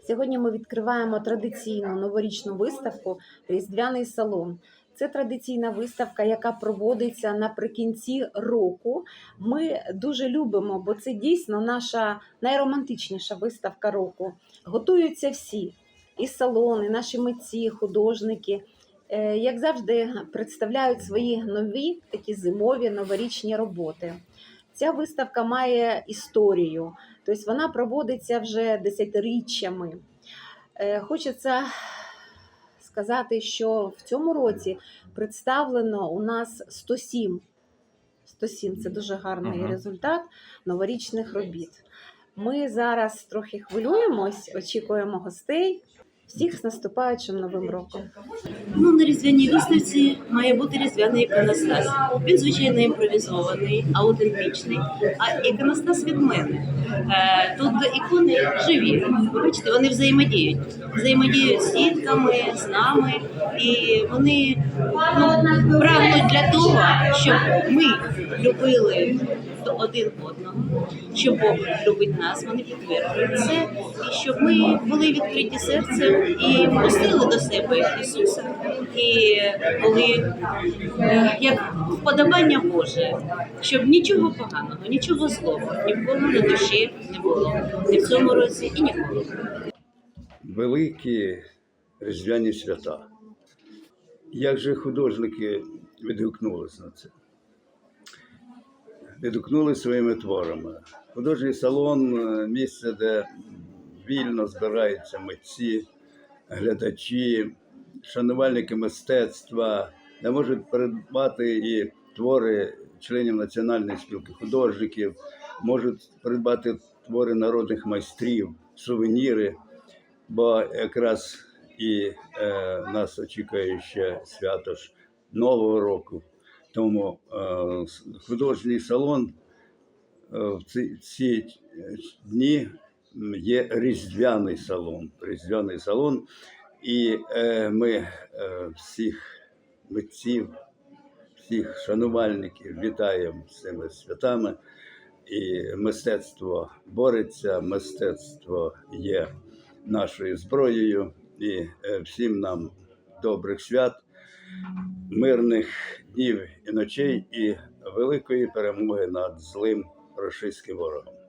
Сьогодні ми відкриваємо традиційну новорічну виставку Різдвяний салон. Це традиційна виставка, яка проводиться наприкінці року. Ми дуже любимо, бо це дійсно наша найромантичніша виставка року. Готуються всі і салони, наші митці, художники. Е, Як завжди, представляють свої нові такі зимові новорічні роботи. Ця виставка має історію, тобто вона проводиться вже десятиріччями. Е, Хочеться сказати, що в цьому році представлено у нас 107. 107 це дуже гарний Ага. результат новорічних робіт. Ми зараз трохи хвилюємось, очікуємо гостей. Всіх з наступаючим новим роком. Ну, на різдвяній виставці має бути різдвяний іконостас. Він, звичайно, імпровізований, аутентичний. А іконостас від мене. Е, Тут ікони живі. Ви бачите, вони взаємодіють. Взаємодіють з дітками, з нами. І вони ну, прагнуть для того, щоб ми любили один одного, щоб Бог любить нас, вони підтверджують це, і щоб ми були відкриті серцем і пустили до себе Ісуса, і були е, як вподобання Боже, щоб нічого поганого, нічого злого ні в кого на душі не було, ні в цьому році і ніколи. великі різдвяні свята. Як же художники відгукнулися на це? Відгукнули своїми творами. Художній салон е, місце, де вільно збираються митці, глядачі, шанувальники мистецтва, де можуть придбати і твори членів Національної спілки художників, можуть придбати твори народних майстрів, сувеніри бо якраз і е, нас очікує ще свято ж Нового року. Тому е, художній салон е, в ці, ці дні є різдвяний салон. Різдвяний салон. І е, ми е, всіх митців, всіх шанувальників вітаємо з цими святами. І мистецтво бореться, мистецтво є нашою зброєю. І е, всім нам добрих свят, мирних днів і ночей, і великої перемоги над злим рашистським ворогом.